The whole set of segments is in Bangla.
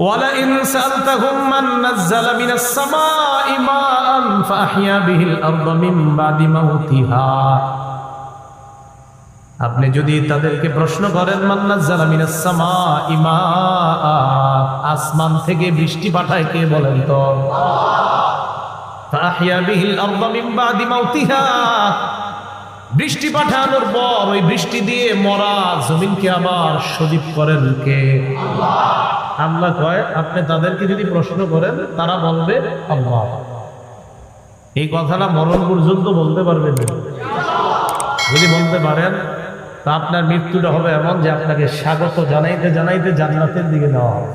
ولئن سألتهم من نزل من السماء ماء فأحيا به الأرض من بعد موتها আপনি যদি তাদেরকে প্রশ্ন করেন মান্নাজ্জালা মিনাস সামা ইমা আসমান থেকে বৃষ্টি পাঠায় কে বলেন তো ফাহিয়া বিহিল আরদা মিন বাদি মাউতিহা বৃষ্টি পাঠানোর পর ওই বৃষ্টি দিয়ে মরা জমিনকে আবার সজীব করেন কে? আল্লাহ কয়, আপনি তাদেরকে যদি প্রশ্ন করেন, তারা বলবে আল্লাহ। এই কথাটা মরণ পর্যন্ত বলতে পারবেন যদি বলতে পারেন, তা আপনার মৃত্যুটা হবে এমন যে আপনাকে স্বাগত জানাইতে জানাইতে জান্নাতের দিকে দেওয়া হবে।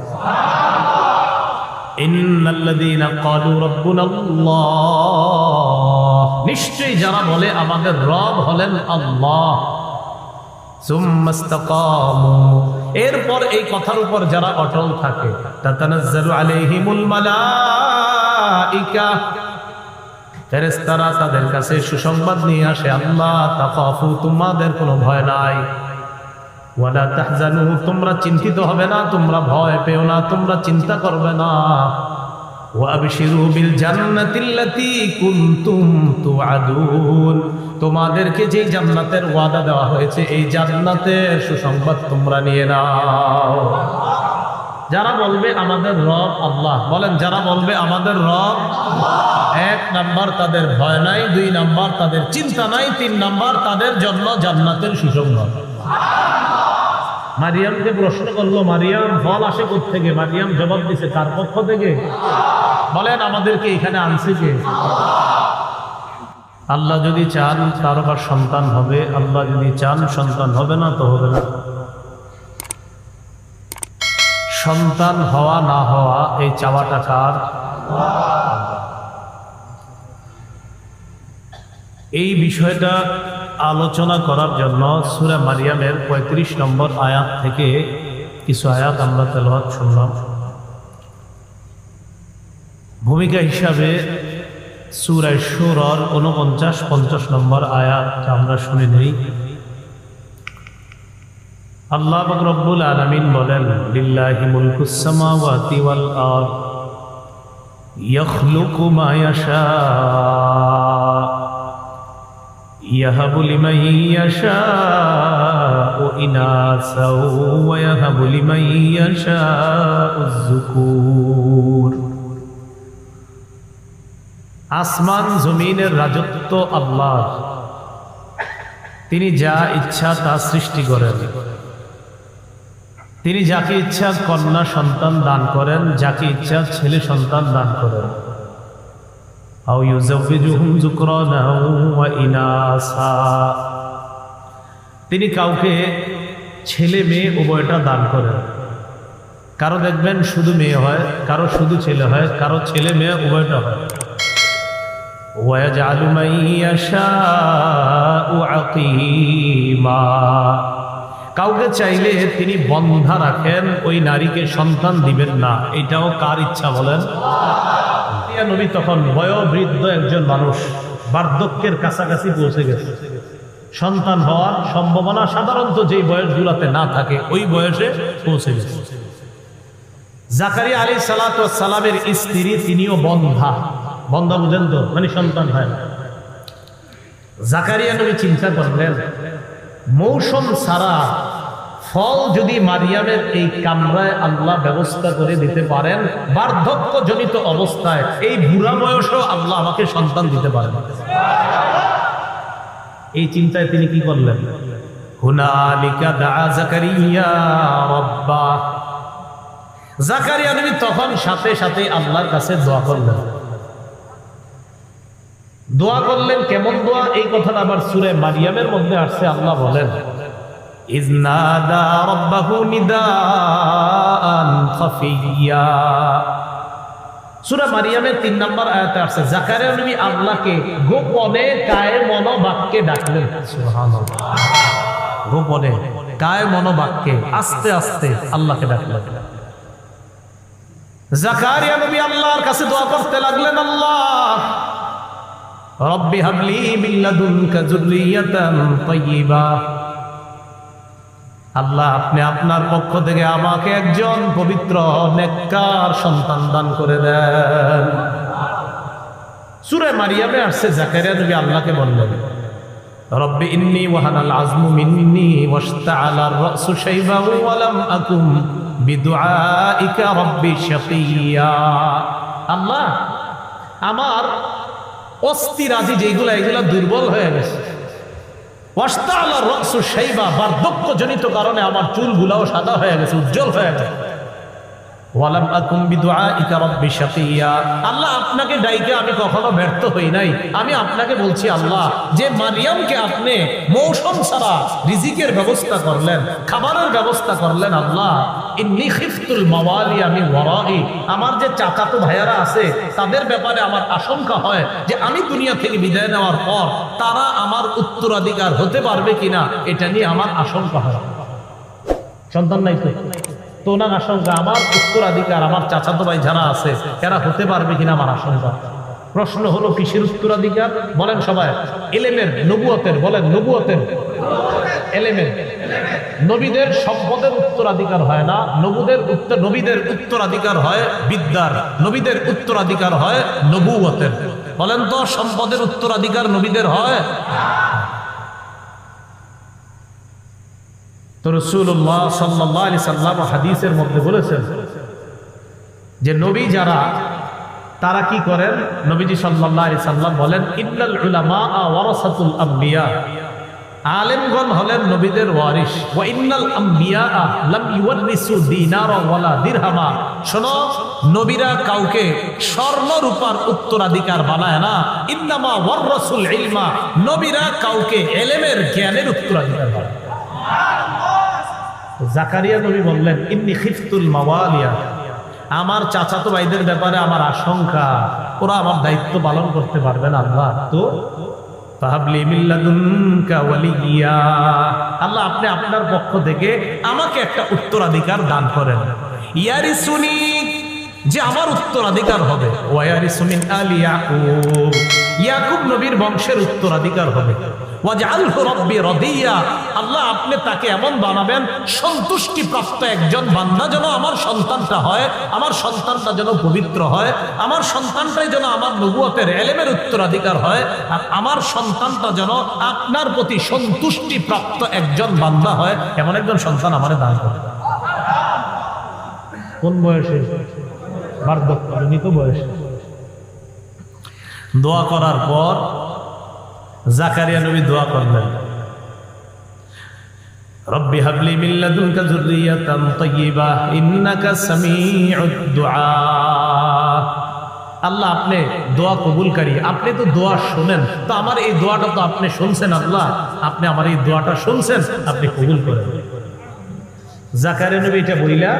ইন্নাল্লাযীনা ক্বালু নিশ্চয়ই যারা বলে, আমাদের রব হলেন আল্লাহ। এরপর এই কথার উপর যারা অটল থাকে তাদের কাছে সুসংবাদ নিয়ে আসে, আল্লাহ তাকাফু তোমাদের কোনো ভয় নাই। ওয়ালা তাহজানু, তোমরা চিন্তিত হবে না, তোমরা ভয় পেও না, তোমরা চিন্তা করবে না। তোমাদেরকে যে জান্নাতের ওয়াদা দেওয়া হয়েছে, এই জান্নাতের সুসংবাদ তোমরা নিয়ে নাও। যারা বলবে আমাদের রব আল্লাহ, বলেন যারা বলবে আমাদের রব এক নাম্বার তাদের ভয় নাই, দুই নাম্বার তাদের চিন্তা নাই, তিন নাম্বার তাদের জন্য জান্নাতের সুসংবাদ। মারিয়ামকে প্রশ্ন করল, মারিয়াম, ফল আসে থেকে মারিয়াম জবাব দিছে কার পক্ষ থেকে। বলেন আমাদেরকে এখানে আনছে কে? আল্লাহ যদি চান তার আবার সন্তান হবে, আল্লাহ যদি চান সন্তান হবে না তো হবে না। সন্তান হওয়া না হওয়া, এই চাওয়াটা কার? এই বিষয়টা আলোচনা করার জন্য সুরা মারিয়ামের ৩৫ নম্বর আয়াত থেকে কিছু আয়াত আমরা তেলহাত শুনলাম। ভূমিকা হিসাবে সুরায় সুরর উনপঞ্চাশ পঞ্চাশ নম্বর আয়াত আমরা শুনে নেই। আল্লাহ রব্বুল আলামিন বলেন, লিল্লাহি মুলকুস সামাওয়াতি ওয়াল আসমান জমিনের রাজত্ব আল্লাহ। তিনি যা ইচ্ছা তা সৃষ্টি করেন। তিনি যাকে ইচ্ছা কন্যা সন্তান দান করেন, যাকে ইচ্ছা ছেলে সন্তান দান করেন। তিনি কাউকে ছেলে মেয়ে উভয়টা দান করেন। কারও দেখবেন শুধু মেয়ে হয়, কারও শুধু ছেলে হয়, কারও ছেলে মেয়ে উভয়টা হয়। ويجعل من يشاء عقيما কাউকে চাইলে তিনি বন্ধা রাখেন ওই নারীকে সন্তান দিবেন না এটাও কার ইচ্ছা বলেন ইয়া নবী তখন বয়োবৃদ্ধ একজন মানুষ বার্ধক্যের কাছাকাছি পৌঁছে গেছে সন্তান হওয়ার সম্ভাবনা সাধারণত যেই বয়সগুলোতে না থাকে ওই বয়সে পৌঁছে গেছে জাকারিয়া আলী সালাত সালামের স্ত্রী তিনিও বন্ধা বন্ধা বুঝেন তো মানে সন্তান হয় না। জাকারিয়া নবী চিন্তা করলেন, মৌসুম ছাড়া ফল যদি মারিয়ামের এই কামরায় আল্লাহ ব্যবস্থা করে দিতে পারেন, বার্ধক্যজনিত অবস্থায় এই বুড়া বয়সেও আল্লাহ আমাকে সন্তান দিতে পারেন। এই চিন্তায় তিনি কি করলেন? হুনালিকা দা জাকারিয়া জাকারিয়া তখন সাথে সাথে আল্লাহর কাছে দোয়া করলেন। দোয়া করলেন, কেমন দোয়া? এই কথাটা আবার সুরে মারিয়ামের মধ্যে আসছে, আল্লাহ বলেন মারিয়ামের 3 নম্বর আয়াতে আসছে, জাকারিয়া নবী আল্লাহকে গোপনে কায়ে গোপনে মনো বাক্যে আস্তে আস্তে আল্লাহকে ডাকলেন। জাকারিয়া নবী আল্লাহর কাছে দোয়া করতে লাগলেন, আল্লাহ রব্বি হাবলি মিন লাদুনকা যুররিয়াতান তাইয়্যিবা আল্লাহ, আপনি আপনার পক্ষ থেকে আমাকে একজন পবিত্র, নেককার সন্তান দান করে দেন। সুরে মারিয়ামে আসছে জাকারিয়া নবী আল্লাহকে বললেন রব্বি ইন্নি ওয়াহানাল আজমু মিন্নি ওয়াশতাআলার রাসু শাইবা ওয়া লাম আকুম বিদুআইকা রব্বি শাকিয়া। আল্লাহ, আমার অস্থি রাজি যেগুলো এগুলো দুর্বল হয়ে গেছে। ওয়াশতাআলার রক্স সেইবা বার্ধক্যজনিত কারণে আমার চুলগুলাও সাদা হয়ে গেছে, উজ্জ্বল হয়ে গেছে। ওয়ালাম আকুম বিদুআইকা রাব্বি শাকিয়া। আল্লাহ আপনাকে ডাইকে আমি কখনো ব্যর্থ হই নাই। আমি আপনাকে বলছি, আল্লাহ, যে মারিয়ামকে আপনি মৌসুম ছাড়া রিজিকের ব্যবস্থা করলেন, খাবারের ব্যবস্থা করলেন, আল্লাহ, ইন্নি খিফতুল মাওয়ালি আমি ওয়ারাই। আমার যে চাচাতো ভাইয়ারা আছে, তাদের ব্যাপারে আমার আশঙ্কা হয় যে আমি দুনিয়া থেকে বিদায় নেওয়ার পর তারা আমার উত্তরাধিকার হতে পারবে কিনা, এটা নিয়ে আমার আশঙ্কা হয়। সন্তান নাই তো? তো ওনার আশঙ্কা, আমার উত্তরাধিকার, আমার চাচাতো ভাই যারা আছে, এরা হতে পারবে কিনা আমার আশঙ্কা। প্রশ্ন হলো, কিসের উত্তরাধিকার? বলেন সবাই। এলেমের, নবুয়তের, বলেন নবুয়তের। এলেমের। নবীদের সম্পদের উত্তরাধিকার হয় না, নবুদের উত্তর নবীদের উত্তরাধিকার হয় বিদ্যার, নবীদের উত্তরাধিকার হয় নবুয়তের। বলেন তো, সম্পদের উত্তরাধিকার নবীদের হয় তো রসুল্লাহ সাল্লাহ আলি সাল্লাম হাদিসের মধ্যে বলেছেন যে নবী যারা, তারা কি করেন? নবীজি সাল্লাহ আলি সাল্লাম বলেন, ইন্নাল উলামা ওয়ারাসাতুল আম্বিয়া। আলেমগণ হলেন নবীদের ওয়ারিস ওয়া ইন্নাল আম্বিয়া লাম ওয়ালা দিরহামা। শোনো, নবীরা কাউকে স্বর্ণ রূপার উত্তরাধিকার বানায় না। ইন্নামা ওয়াররাসুল ইলমা। নবীরা কাউকে এলেমের জ্ঞানের উত্তরাধিকার বানায় জাকারিয়া নবী বললেন, ইন্নি খিফতুল মাওয়ালিয়া। আমার চাচাতো ভাইদের ব্যাপারে আমার আশঙ্কা, ওরা আমার দায়িত্ব পালন করতে পারবে না, আল্লাহ। তো আল্লাহ আপনি আপনার পক্ষ থেকে আমাকে একটা উত্তরাধিকার দান করেন। ইয়ারিসুনি যে আমার উত্তরাধিকার হবে। ওয়ারিসুমিন আলী ইয়াকুব। ইয়াকুব নবীর বংশের উত্তরাধিকার হবে। আল্লাহ আপনি তাকে এমন বানাবেন, সন্তুষ্টি প্রাপ্ত একজন বান্দা যেন আমার সন্তানটা হয়, আমার সন্তানটা যেন পবিত্র হয়, আমার সন্তানটাই যেন আমার নবুয়তের এলেমের উত্তরাধিকার হয়, আর আমার সন্তানটা যেন আপনার প্রতি সন্তুষ্টি প্রাপ্ত একজন বান্দা হয়, এমন একজন সন্তান আমারে দান করে কোন বয়সে? দোয়া করার পর জাকারিয়া নবী দোয়া করলেন। রব্বি হাবলি ইন্নাকা সামিউদ দুআ। আল্লাহ আপনি দোয়া কবুলকারী, আপনি তো দোয়া শুনেন, তো আমার এই দোয়াটা তো আপনি শুনছেন আল্লাহ, আপনি আমার এই দোয়াটা শুনছেন, আপনি কবুল করেন। জাকারিয়া নবী এটা বইলা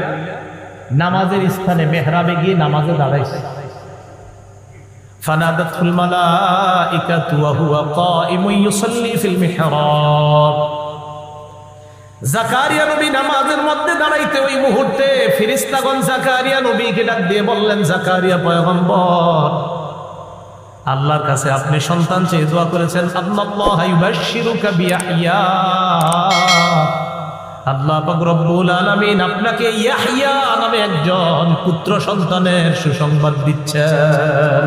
নামাজের স্থানে মেহরাবে গিয়ে নামাজে দাঁড়াইছে فنادته الملائكة وهو قائم يصلي في المحراب জাকারিয়া নবী নামাজের মধ্যে দাঁড়াইতে ওই মুহূর্তে ফিরিস্তাগণ জাকারিয়া নবীকে ডাক দিয়ে বললেন জাকারিয়া পয়গম্বর আল্লাহর কাছে আপনি সন্তান চেয়ে দোয়া করেছেন আল্লাহ ইউবাশশিরুকা বিয়াহইয়া আল্লাহ পাক রব্বুল আলামিন আপনাকে ইয়াহইয়া নামে একজন পুত্র সন্তানের সুসংবাদ দিচ্ছেন।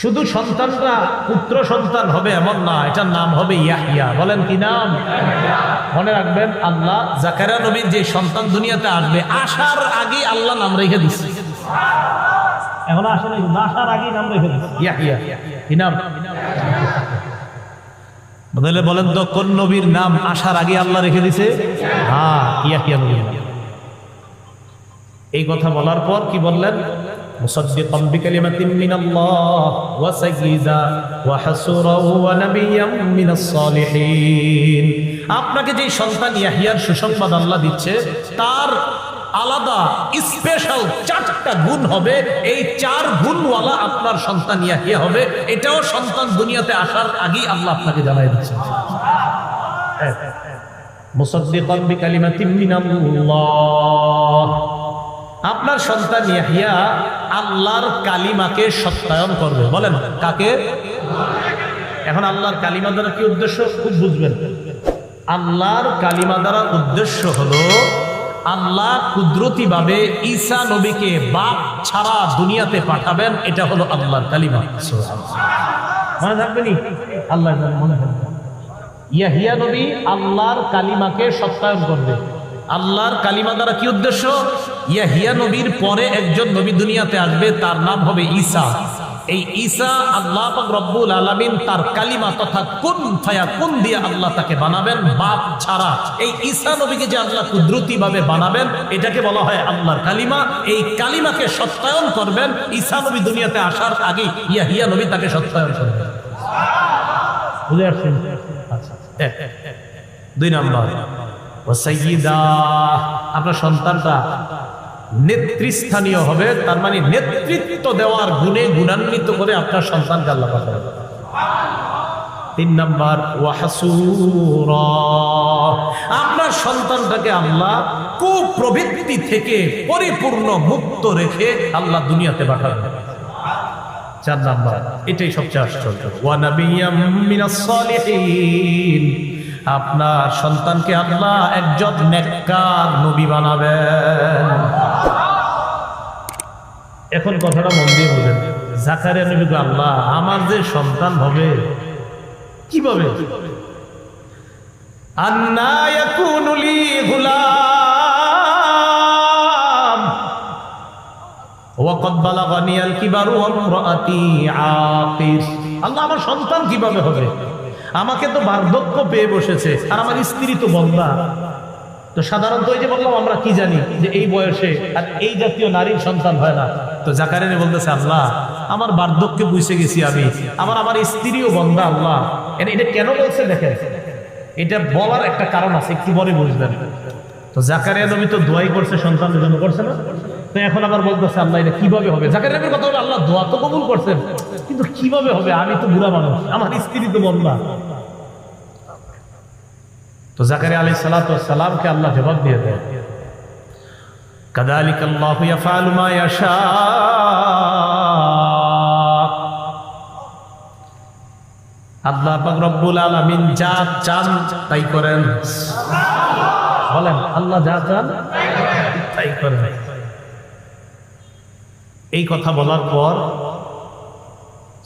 শুধু সন্তানটা পুত্র সন্তান হবে এমন না এটার নাম হবে ইয়াহিয়া বলেন কি নাম? মনে রাখবেন আল্লাহ জাকারিয়া নবীর যে সন্তান দুনিয়াতে আসবে আসার আগে আল্লাহ নাম রেখে দিচ্ছে। এখন আসলে আসার আগে নাম রেখে দিচ্ছে। ইয়াহিয়া কি নাম? বদলে বলেন তো, কোন নবীর নাম আসার আগে আল্লাহ রেখে দিছে? হ্যাঁ ইয়াহিয়া নবীর নাম এই কথা বলার পর কি বললেন? মুসাদ্দিকাম বিকালিমাতিন মিনাল্লাহ ওয়া ওয়া হাসুরা ওয়া নাবিয়্যাম মিনাস সালিহিন। আপনাকে যে সন্তান ইয়াহিয়ার সুসংবাদ আল্লাহ দিচ্ছে, তার আলাদা স্পেশাল চারটা গুণ হবে। এই চার গুণওয়ালা আপনার সন্তান ইয়াহিয়া হবে? এটাও সন্তান দুনিয়াতে আসার আগেই আল্লাহ আপনাকে জানাই দিচ্ছে আপনার সন্তান ইয়াহিয়া আল্লাহর কালিমাকে সত্যায়ন করবে। বলেন, কাকে? এখন আল্লাহর কালিমা দ্বারা কি উদ্দেশ্য? খুব বুঝবেন। আল্লাহর কালিমা দ্বারা উদ্দেশ্য হলো আল্লাহ কুদরতি ভাবে ঈসা নবীকে বাপ ছাড়া দুনিয়াতে পাঠাবেন এটা হলো আল্লাহর কালিমা। মনে থাকবে নি? আল্লাহ মনে থাকবে। ইয়াহিয়া নবী আল্লাহর কালিমাকে সত্যায়ন করবে। আল্লাহর কালিমা দ্বারা কি উদ্দেশ্য? ইয়াহিয়া নবীর পরে একজন নবী দুনিয়াতে আসবে তার নাম হবে ঈসা। এই ঈসা আল্লাহ পাক রব্বুল আলামিন তার কালিমা তথা কোন ফায়া কোন দিয়ে আল্লাহ তাকে বানাবেন? বাপ ছাড়া। এই ঈসা নবীকে যে আল্লাহ কুদরতি ভাবে বানাবেন এটাকে বলা হয় আল্লাহর কালিমা। এই কালিমাকে সত্যায়ন করবেন। ঈসা নবী দুনিয়াতে আসার আগে ইয়াহিয়া নবী তাকে সত্যায়ন করবেন। বুঝে আসছেন? আচ্ছা। দুই নম্বর। আপনার সন্তানটা নেতৃস্থানীয় হবে, তার মানে নেতৃত্ব দেওয়ার গুণে গুণান্বিত করে আপনার সন্তানকে আল্লাহ পাঠাবে তিন নম্বর, ওয়াহাসুরা। আপনার সন্তানটাকে আল্লাহ কুপ্রবৃত্তি থেকে পরিপূর্ণ মুক্ত রেখে আল্লাহ দুনিয়াতে পাঠাবে চার নাম্বার, এটাই সবচেয়ে আশ্চর্য। ওয়ানাবিয়াম মিনাস সালিহিন। আপনার সন্তানকে আল্লাহ একজন নেককার নবী বানাবেন। এখন কথাটা মন দিয়ে বুঝেন। জাকারিয়া নবী কয়, আল্লাহ আমার যে সন্তান হবে কীভাবে? আল্লাহ আমার সন্তান কীভাবে হবে? আমাকে তো বার্ধক্য পেয়ে বসেছে, আর আমার স্ত্রী তো বন্ধা তো সাধারণত ওই যে বললাম, আমরা কি জানি যে এই বয়সে আর এই জাতীয় নারীর সন্তান হয় না। তো জাকারিনী বলতেছে, আল্লাহ, আমার বার্ধক্যে বুঝে গেছি আমি, আমার আমার স্ত্রীও বন্ধা আল্লাহ। এটা কেন বলছে দেখেন? এটা বলার একটা কারণ আছে, একটু পরে বুঝবেন। তো জাকারিয়া নবী তো দোয়াই করছে সন্তানের জন্য করছে না। তো এখন আবার বলতেছে, আল্লাহ, এটা কীভাবে হবে? জাকারিয়া নবীর কথা হলো আল্লাহ দোয়া তো কবুল করছেন, কিন্তু কীভাবে হবে? আমি তো বুড়া মানুষ, আমার স্ত্রী তো বন্ধা তো জাকারিয়া আলাইহিস সালাতু ওয়াস সালামকে আল্লাহ জবাব দিয়ে দেয় কাদালিক আল্লাহু ইয়াফআলু মা ইয়াশা। আল্লাহ পাক রব্বুল আলামিন যা চান তাই করেন। বলেন, আল্লাহ যা চান, তাই করেন। এই কথা বলার পর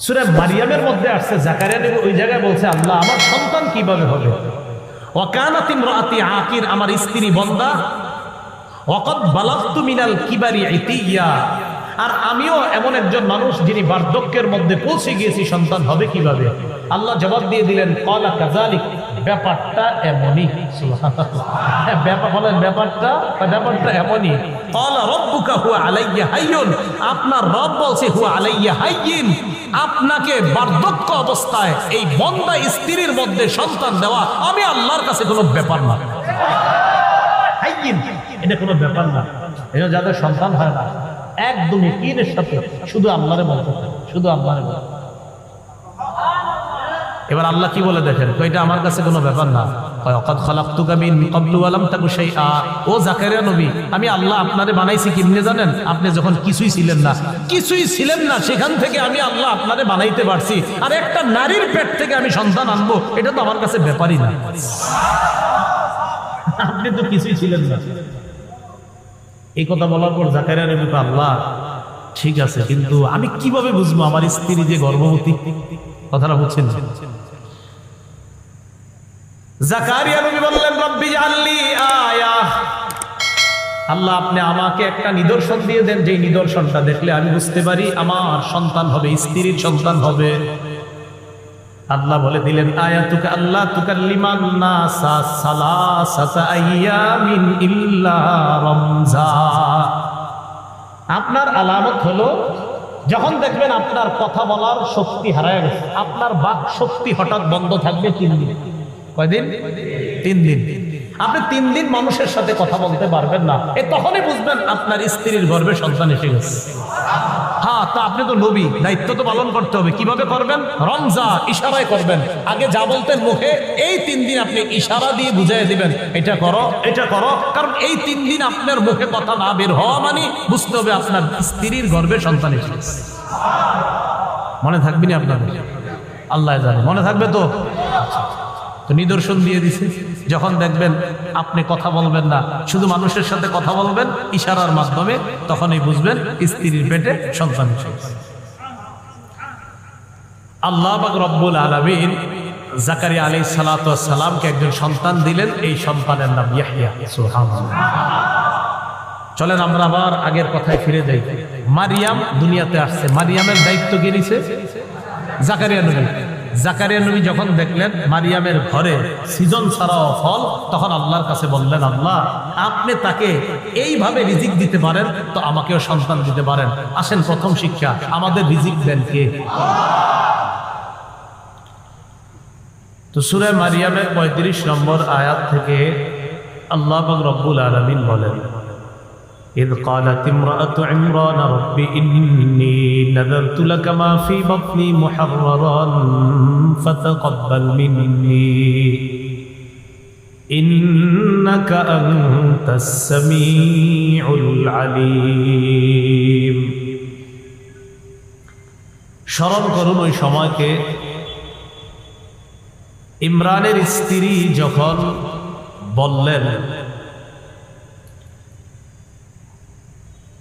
সুরে মারিয়ামের মধ্যে আসছে, জাকারিয়া ওই জায়গায় বলছে, আল্লাহ, আমার সন্তান কীভাবে হবে? ওয়াকানাত ইমরাআতি আকির, আমার স্ত্রী বন্দা বালাগতু মিনাল কিবারি আর আমিও এমন একজন মানুষ যিনি বার্ধক্যের মধ্যে পৌঁছে গিয়েছি, সন্তান হবে কীভাবে? আল্লাহ জবাব দিয়ে দিলেন, কলা কাজালিক ব্যাপারটা এমনই। হ্যাঁ, ব্যাপার বলেন ব্যাপারটা ব্যাপারটা এমনই। আপনার রব বলছে হুয়া আপনাকে বার্ধক্য অবস্থায় এই বন্দা স্ত্রীর মধ্যে সন্তান দেওয়া আমি আল্লাহর কাছে কোনো ব্যাপার না। এটা কোনো ব্যাপার না। জন্য যাদের সন্তান হয় না একদম ইকিনের সাথে শুধু আল্লাহরে বলতে শুধু আল্লাহরে বলতে। এবার আল্লাহ কি বলে দেখেন? এটা আমার কাছে কোনো ব্যাপার না। কয়, "অকাদ খালাকতুকা মিন ক্বাবলু ওয়া লাম তাকু ও জাকারিয়া নবী আমি আল্লাহ আপনারে বানাইছি কেমনে জানেন? আপনি যখন কিছুই ছিলেন না কিছুই ছিলেন না সেখান থেকে আমি আল্লাহ আপনারে বানাইতে পারছি। আর একটা নারীর পেট থেকে আমি সন্তান আনব এটা তো আমার কাছে ব্যাপারই না। আপনি তো কিছুই ছিলেন না। এই কথা বলার পর জাকারিয়া নবী আল্লাহ ঠিক আছে কিন্তু আমি কীভাবে বুঝব আমার স্ত্রী যে গর্ভবতী? কথাটা বুঝছেন? আয়া। আল্লাহ আপনি আমাকে একটা নিদর্শন দিয়ে দেন যে নিদর্শনটা দেখলে আমি বুঝতে পারি আমার সন্তান হবে, স্ত্রীর সন্তান হবে। আল্লাহ বলে দিলেন আয়াতুকা আল্লাহ তুকাল্লিমান নাসা সালাসাতা আইয়ামিন ইল্লা রমজান আপনার আলামত হলো, যখন দেখবেন আপনার কথা বলার শক্তি হারায় গেছে, আপনার বাক শক্তি হঠাৎ বন্ধ থাকবে তিন দিন। কয়দিন? তিন দিন। আপনি তিন দিন মানুষের সাথে কথা বলতে পারবেন না। এ তখনই বুঝবেন আপনার স্ত্রীর গর্ভে সন্তান এসে গেছে। হ্যাঁ তা আপনি তো নবী, দায়িত্ব তো পালন করতে হবে। কীভাবে করবেন? রমজা ইশারায় করবেন। আগে যা বলতেন মুখে, এই তিন দিন আপনি ইশারা দিয়ে বুঝাই দিবেন, এটা করো এটা করো। কারণ এই তিন দিন আপনার মুখে কথা না বের হওয়া মানে বুঝতে হবে আপনার স্ত্রীর গর্ভে সন্তান এসেছে মনে থাকবি না আপনাদের? আল্লাহ জানে। মনে থাকবে তো? তো নিদর্শন দিয়ে দিছে। যখন দেখবেন আপনি কথা বলবেন না, শুধু মানুষের সাথে কথা বলবেন, ইশারার মাধ্যমে, তখনই বুঝবেন স্ত্রীর পেটে সন্তান। আল্লাহ রব্বুল আলমিন জাকারিয়া আলী সালাতামকে একজন সন্তান দিলেন, এই সন্তানের নাম ইয়াহিয়া। চলেন আমরা আবার আগের কথায় ফিরে যাই। মারিয়াম দুনিয়াতে আসছে। মারিয়ামের দায়িত্ব কে জাকারিয়া নবী। জাকারিয়া নবী যখন দেখলেন মারিয়ামের ঘরে সিজন ছাড়াও ফল, তখন আল্লাহর কাছে বললেন, আল্লাহ, আপনি তাকে এইভাবে রিজিক দিতে পারেন তো আমাকেও সন্তান দিতে পারেন। আসেন, প্রথম শিক্ষা, আমাদের রিজিক দেন কে? তো সুরে মারিয়ামের পঁয়ত্রিশ নম্বর আয়াত থেকে আল্লাহ রব্বুল আলমিন বলেন إذ قالت امرأة عمران رب إني نذرت لك ما في بطني محررا فتقبل مني إنك أنت السميع العليم স্মরণ করুন ওই সময়কে ইমরানের স্ত্রী যখন বললেন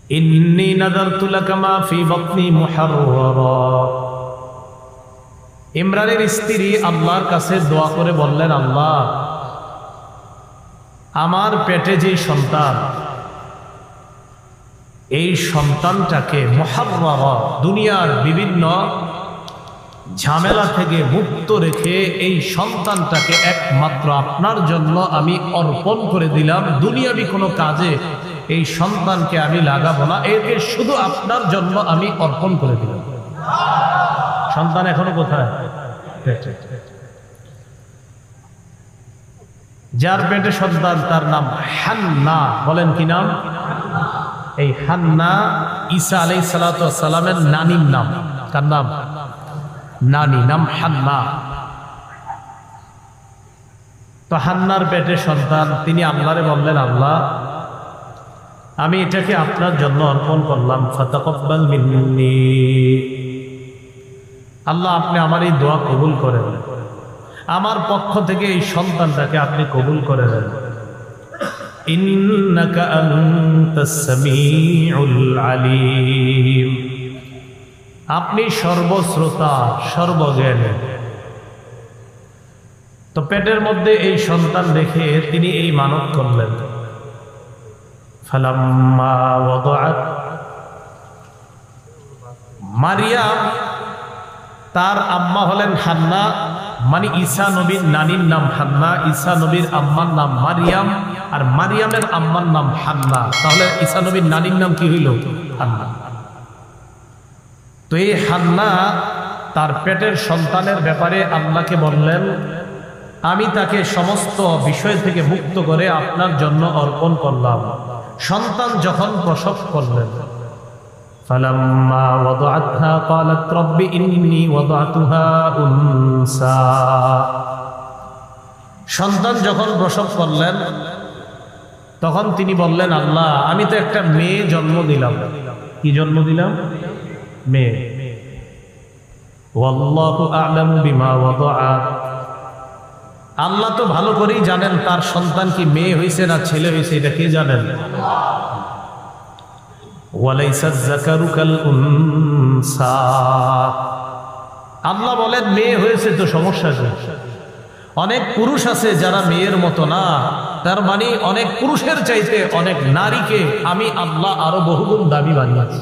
ইন্নি নাদারতু লাকা ফি বাতনি মুহাররারা। ইমরানের স্ত্রী আল্লাহর কাছে দোয়া করে বললেন, আল্লাহ, আমার পেটে যে সন্তান, এই সন্তানটাকে মহাব্বাবা দুনিয়ার বিভিন্ন ঝামেলা থেকে মুক্ত রেখে এই সন্তানটাকে একমাত্র আপনার জন্য আমি অর্পণ করে দিলাম। দুনিয়াবি কোনো কাজে এই সন্তানকে আমি লাগাবো না, একে শুধু আপনার জন্য আমি অর্পণ করে দিলাম। সন্তান এখনও কোথায়? যার পেটে সন্তান, তার নাম হান্না। বলেন কি নাম? এই হান্না ঈসা আলাই সালামের নানির নাম। তার নাম? নানি, নাম হান্না। তো হান্নার পেটে সন্তান, তিনি আল্লাহরে বললেন, আল্লাহ আমি এটাকে আপনার জন্য অর্পণ করলাম। ফাতাকব্বাল মিন্নি। আল্লাহ আপনি আমার এই দোয়া কবুল করেন আমার পক্ষ থেকে এই সন্তানটাকে আপনি কবুল করে দেন আপনি সর্বশ্রোতা, সর্বজ্ঞানী। তো পেটের মধ্যে এই সন্তান রেখে তিনি এই মানত করলেন। মারিয়াম তার আম্মা হলেন হান্না মানে ঈসা নবীর নানির নাম হান্না, ঈসা নবীর আম্মার নাম মারিয়াম, আর মারিয়ামের আম্মার নাম হান্না। তাহলে ঈসা নবীর নানির নাম কি হইল? হান্না। তো এই হান্না তার পেটের সন্তানের ব্যাপারে আল্লাহকে বললেন, আমি তাকে সমস্ত বিষয় থেকে মুক্ত করে আপনার জন্য অর্পণ করলাম। সন্তান যখন প্রসব করলেন فلما وضعتها قالت رب إني وضعتها أنسا সন্তান যখন প্রসব করলেন তখন তিনি বললেন আল্লাহ আমি তো একটা মেয়ে জন্ম দিলাম কি জন্ম দিলাম মেয়ে ওয়াল্লাহু আ'লামু বিমা ওয়াদাআত আল্লাহ তো ভালো করেই জানেন তার সন্তান কি মেয়ে হয়েছে না ছেলে হয়েছে এটা কে জানেন? আল্লাহ বলেন, মেয়ে হয়েছে তো সমস্যা অনেক পুরুষ আছে যারা মেয়ের মতো না, তার মানে অনেক পুরুষের চাইতে অনেক নারীকে আমি আল্লাহ আরও বহুগুণ দাবি বানিয়েছি।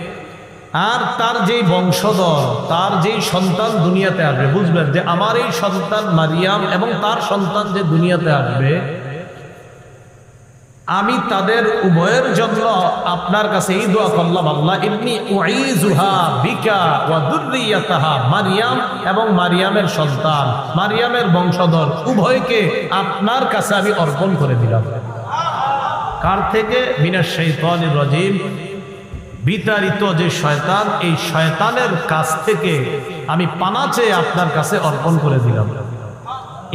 আর তার যেই বংশধর, তার যেই সন্তান দুনিয়াতে আসবে বুঝবেন যে আমার এই সন্তান মারিয়াম এবং তার সন্তান যে দুনিয়াতে আসবে, আমি তাদের উভয়ের জন্য আপনার কাছে এই দোয়া করলাম, আল্লাহ ইবনি উইজুহা বিকা ওয়া দুররিয়াতাহা মারিয়াম এবং মারিয়ামের সন্তান, মারিয়ামের বংশধর, উভয়কে আপনার কাছে আমি অর্পণ করে দিলাম। কার থেকে? মিনাশ শাইতানির রাজিম। বিতাড়িত যে শয়তান, এই শয়তানের কাছ থেকে আমি পানা চেয়ে আপনার কাছে অর্পণ করে দিলাম।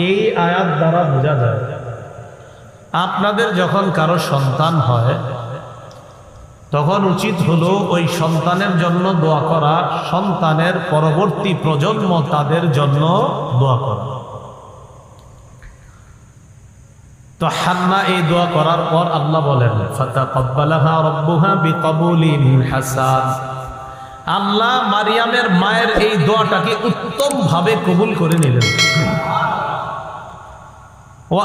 এই আয়াত দ্বারা বোঝা যায়, আপনাদের যখন কারও সন্তান হয়, তখন উচিত হলো ওই সন্তানের জন্য দোয়া করা, সন্তানের পরবর্তী প্রজন্ম তাদের জন্য দোয়া করা। তো হান্না এই দোয়া করার পর আল্লাহ বলেন আল্লাহ মারিয়ামের মায়ের এই দোয়াটাকে উত্তম ভাবে কবুল করে নিলেন। ও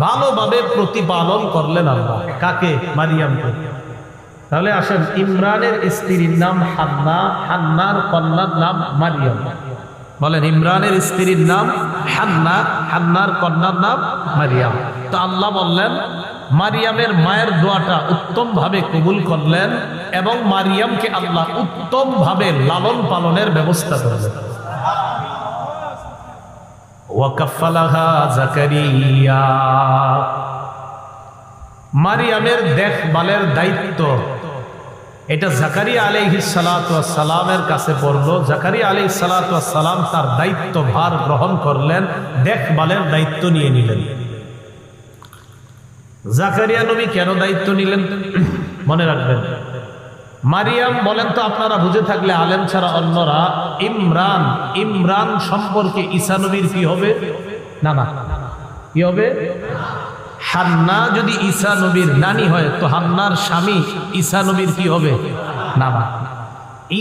ভালোভাবে প্রতিপালন করলেন আল্লাহ। কাকে? মারিয়ামকে। তাহলে আসেন, ইমরানের স্ত্রীর নাম হান্না, হান্নার কন্যার নাম মারিয়াম। বলেন, ইমরানের স্ত্রীর নাম হান্না, হান্নার কন্যার নাম মারিয়াম। তো আল্লাহ বললেন, মারিয়ামের মায়ের দোয়াটা উত্তম ভাবে কবুল করলেন এবং মারিয়ামকে আল্লাহ উত্তম ভাবে লালন পালনের ব্যবস্থা করলেন। মারিয়ামের দেখভালের দায়িত্ব এটা জাকারিয়া আলাইহি সালামের কাছে পড়ল জাকারিয়া আলাইহি সালাম তার দায়িত্ব ভার গ্রহণ করলেন, দেখভালের দায়িত্ব নিয়ে নিলেন। জাকারিয়া নবী কেন দায়িত্ব নিলেন? মনে রাখবেন, মারিয়াম বলেন তো, আপনারা বুঝে থাকলে আলেম ছাড়া অন্যরা, ইমরান ইমরান সম্পর্কে ঈসা নবীর কি হবে? না না। কি হবে? হান্না যদি ঈসা নবীর নানি হয়, তো হান্নার স্বামী ঈসা নবীর কি হবে? নানা।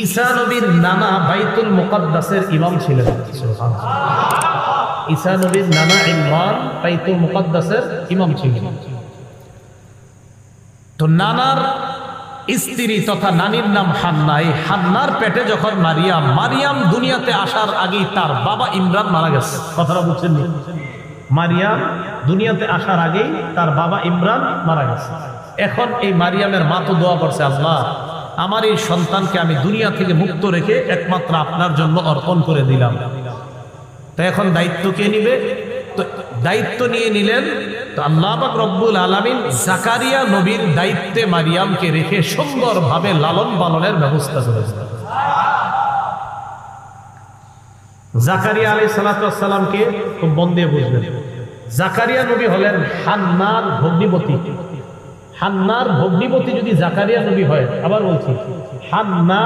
ঈসা নবীর নানা বাইতুল মুকদ্দাসের ইমাম ছিলেন। ঈসা নবীর নানা ইমরান বাইতুল মুকদ্দাসের ইমাম ছিলেন। তো নানার স্ত্রী তথা নানির নাম হান্না। এই হান্নার পেটে যখন মারিয়াম মারিয়াম দুনিয়াতে আসার আগেই তার বাবা ইমরান মারা গেছে। কথাটা বুঝছেন? মারিয়াম দুনিয়াতে আসার আগেই তার বাবা ইমরান মারা গেছে। এখন এই মারিয়ামের মা তো দোয়া করছে, আল্লাহ, আমার এই সন্তানকে আমি দুনিয়া থেকে মুক্ত রেখে একমাত্র আপনার জন্য অর্পণ করে দিলাম। তো এখন দায়িত্ব কে নিবে? তো দায়িত্ব নিয়ে নিলেন, তো আল্লাহ রব্বুল আলামিন জাকারিয়া নবীর দায়িত্বে মারিয়ামকে রেখে সুন্দরভাবে লালন পালনের ব্যবস্থা করেছেন। জাকারিয়া আলাই সালাতামকে খুব মন দিয়ে বুঝবেন। জাকারিয়া নবী হলেন হান্নার ভগ্নিপতি। হান্নার ভগ্নিপতি যদি জাকারিয়া নবী হয়, আবার বলছি, হান্না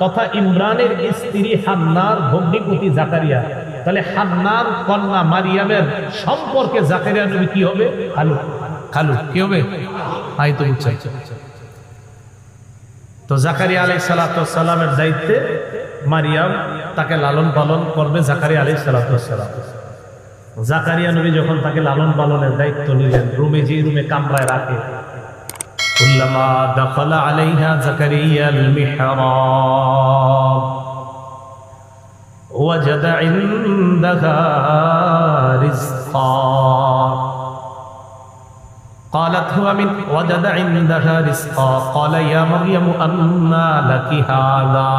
তথা ইমরানের স্ত্রী হান্নার ভগ্নিপতি জাকারিয়া। তাহলে হান্নার কন্যা মারিয়ামের সম্পর্কে জাকারিয়া নবী কি হবে? খালু। খালু, কি হবে? তো তো জাকারিয়া আলাই সালাতামের দায়িত্বে মারিয়াম তাকে লালন পালন করবে জাকারিয়া আলাই সালাতাম জাকারিয়া নবী যখন তাকে লালন পালনের দায়িত্ব নিলেন রুমে যে রুমে কামরায় রাখে كلما دخل عليها زكريا المحراب وجد عندها رزقا قالت هو من وجد عندها رزقا قال يا مريم أنى لك هذا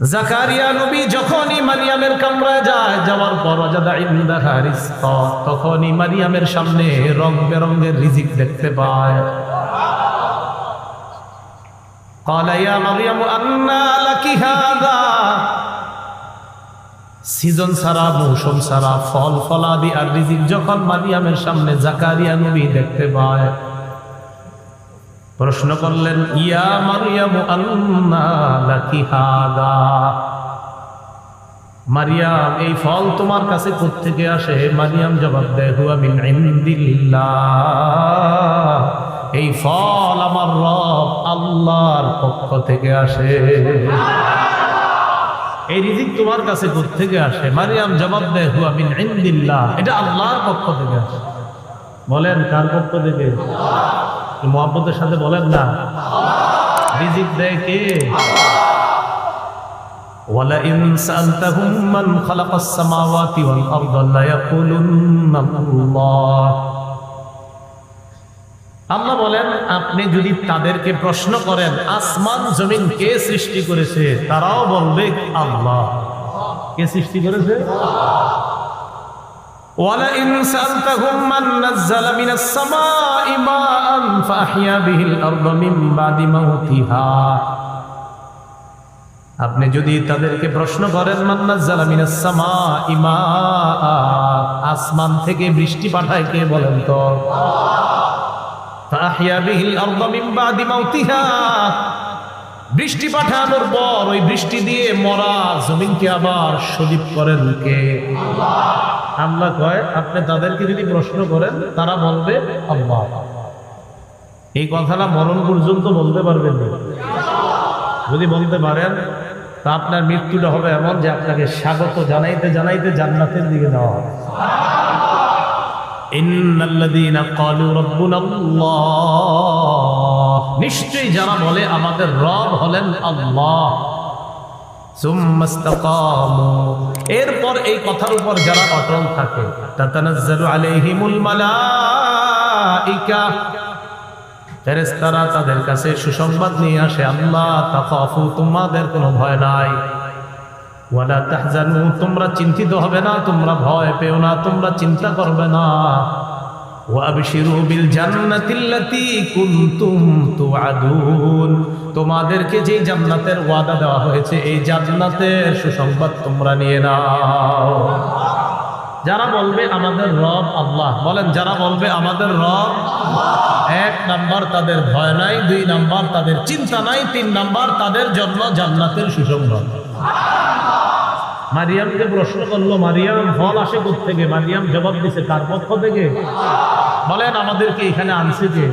জাকারিয়া নবী যখনই মারিয়ামের কামরায় যায়, যাওয়ার পর তখনই মারিয়ামের সামনে রং বেরঙ্গের রিজিক দেখতে পায়। সিজন সারা মৌসুম সারা ফল ফলাদি আর রিজিক যখন মারিয়ামের সামনে জাকারিয়া নবী দেখতে পায়। প্রশ্ন করলেন, ইয়া মারিয়াম মারিয়াম, এই ফল তোমার কাছে থেকে আসে? মারিয়াম জবাব দেয়, হুয়া মিন এই ফল আমার রব আল্লাহর পক্ষ থেকে আসে। এই রিজিক তোমার কাছে থেকে আসে? মারিয়াম জবাব মিন ইনদিল্লাহ। এটা আল্লাহর পক্ষ থেকে আসে। বলেন, কার পক্ষ থেকে? মোহাম্মদের সাথে বলেন না রিজিক দেয় কে ولئن سألتهم من خلق السماوات والأرض ليقولن الله আল্লাহ বলেন আপনি যদি তাদেরকে প্রশ্ন করেন আসমান জমিন কে সৃষ্টি করেছে তারাও বলবে আল্লাহ কে সৃষ্টি করেছে ولئن سألتهم من نزل من السماء ماء فأحيا به الأرض من بعد موتها আপনি যদি তাদেরকে প্রশ্ন করেন মান্নাজ্জালা মিনাস সামা ইমা আসমান থেকে বৃষ্টি পাঠায় কে বলেন তো ফাহিয়া বিহিল আরদ মিন বাদি মাউতিহা বৃষ্টি পাঠানোর পর ওই বৃষ্টি দিয়ে মরা জমিনকে আবার সজীব করেন কে আল্লাহ কয়, আপনি তাদেরকে যদি প্রশ্ন করেন, তারা বলবে, আল্লাহ। এই কথাটা মরণ পর্যন্ত বলতে পারবেন না। যদি বলতে পারেন, তা আপনার মৃত্যুটা হবে এমন যে আপনাকে স্বাগত জানাইতে জানাইতে জান্নাতের দিকে নেওয়া হবে। নিশ্চয়ই যারা বলে, আমাদের রব হলেন আল্লাহ। এরপর এই কথার উপর যারা অটল থাকে তাদের কাছে সুসংবাদ নিয়ে আসে, আল্লাহ তাখাফু তোমাদের কোনো ভয় নাই। তোমরা চিন্তিত হবে না, তোমরা ভয় পেও না, তোমরা চিন্তা করবে না। তোমাদেরকে যে জান্নাতের ওয়াদা দেওয়া হয়েছে, এই জান্নাতের সুসংবাদ তোমরা নিয়ে নাও। যারা বলবে আমাদের রব আল্লাহ, বলেন যারা বলবে আমাদের রব এক নাম্বার তাদের ভয় নাই, দুই নাম্বার তাদের চিন্তা নাই, তিন নাম্বার তাদের জন্য জান্নাতের সুসংবাদ। মারিয়ামকে প্রশ্ন করল, মারিয়াম, ফল আসে থেকে মারিয়াম জবাব দিছে তার পক্ষ থেকে? বলেন, আমাদেরকে এখানে আনছে কে?